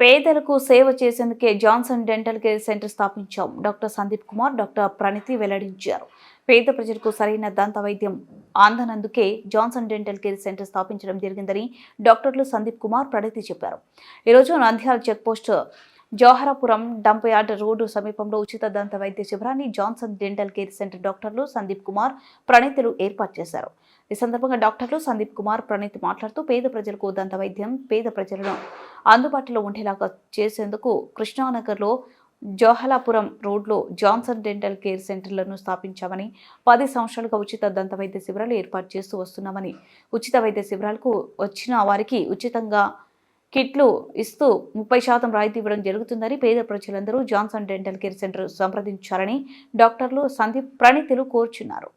పేదలకు సేవ చేసేందుకే జాన్సన్ డెంటల్ కేర్ సెంటర్ స్థాపించాం. డాక్టర్ సందీప్ కుమార్ డాక్టర్ ప్రణితి వెల్లడించారు. పేద ప్రజలకు సరైన దంత వైద్యం అందనందుకే జాన్సన్ డెంటల్ కేర్ సెంటర్ స్థాపించడం జరిగిందని డాక్టర్లు సందీప్ కుమార్ ప్రణితి చెప్పారు. ఈరోజు Nandyal checkpost Joharapuram dump yard road సమీపంలో ఉచిత దంత వైద్య శిబిరాన్ని జాన్సన్ డెంటల్ కేర్ సెంటర్ డాక్టర్లు సందీప్ కుమార్ ప్రణీతులు ఏర్పాటు చేశారు. ఈ సందర్భంగా డాక్టర్లు సందీప్ కుమార్ ప్రణీత్ మాట్లాడుతూ పేద ప్రజలకు దంత వైద్యం పేద ప్రజలను అందుబాటులో ఉండేలాగా చేసేందుకు కృష్ణానగర్లో జోహలాపురం రోడ్లో జాన్సన్ డెంటల్ కేర్ సెంటర్లను స్థాపించామని పది సంవత్సరాలుగా ఉచిత దంత వైద్య శిబిరాలు ఏర్పాటు చేస్తూ వస్తున్నామని ఉచిత వైద్య శిబిరాలకు వచ్చిన వారికి ఉచితంగా కిట్లు ఇస్తూ ముప్పై శాతం రాయితీ ఇవ్వడం జరుగుతుందని పేద ప్రజలందరూ జాన్సన్ డెంటల్ కేర్ సెంటర్ సంప్రదించాలని డాక్టర్లు సందీప్ ప్రణితులు కోరుచున్నారు.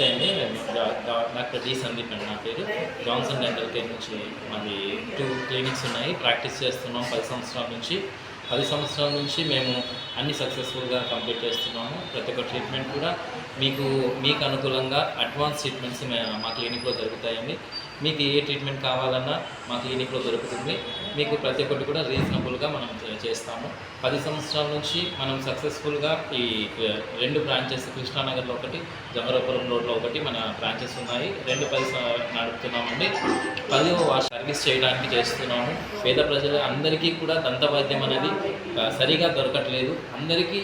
నమస్తే అండి. డాక్టర్ జి సందీప్ అండి నా పేరు. జాన్సన్ డెంటల్ కేర్ నుంచి మాది టూ క్లినిక్స్ ఉన్నాయి. ప్రాక్టీస్ చేస్తున్నాం పది సంవత్సరాల నుంచి. పది సంవత్సరాల నుంచి మేము అన్ని సక్సెస్ఫుల్గా కంప్లీట్ చేస్తున్నాము. ప్రతి ఒక్క ట్రీట్మెంట్ కూడా మీకు మీకు అనుకూలంగా అడ్వాన్స్ ట్రీట్మెంట్స్ మా క్లినిక్లో జరుగుతాయండి మీకు ఏ ట్రీట్మెంట్ కావాలన్నా మా క్లినిక్లో దొరుకుతుంది. మీకు ప్రతి ఒక్కటి కూడా రీజనబుల్గా మనం చేస్తాము. పది సంవత్సరాల నుంచి మనం సక్సెస్ఫుల్గా ఈ రెండు బ్రాంచెస్ కృష్ణానగర్లో ఒకటి జమరపురం రోడ్లో ఒకటి మన బ్రాంచెస్ ఉన్నాయి. రెండు పది నడుపుతున్నామండి. పది సర్వీస్ చేయడానికి చేస్తున్నాము. పేద ప్రజలు అందరికీ కూడా దంత వైద్యం అనేది సరిగా దొరకట్లేదు. అందరికీ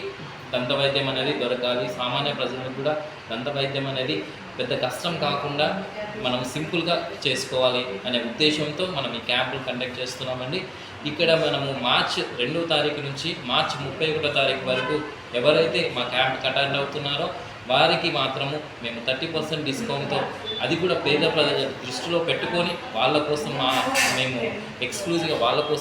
దంత వైద్యం అనేది దొరకాలి. సామాన్య ప్రజలకు కూడా దంత వైద్యం అనేది పెద్ద కష్టం కాకుండా మనం సింపుల్గా చేసుకోవాలి అనే ఉద్దేశంతో మనం ఈ క్యాంపులు కండక్ట్ చేస్తున్నామండి. ఇక్కడ మనము మార్చ్ రెండో తారీఖు నుంచి మార్చ్ ముప్పై ఒకటో తారీఖు వరకు ఎవరైతే మా క్యాంప్ అటెండ్ అవుతున్నారో వారికి మాత్రము మేము థర్టీ పర్సెంట్ డిస్కౌంట్తో అది కూడా పేద ప్రజల దృష్టిలో పెట్టుకొని వాళ్ళ కోసం మా మేము ఎక్స్క్లూజివ్గా వాళ్ళ కోసం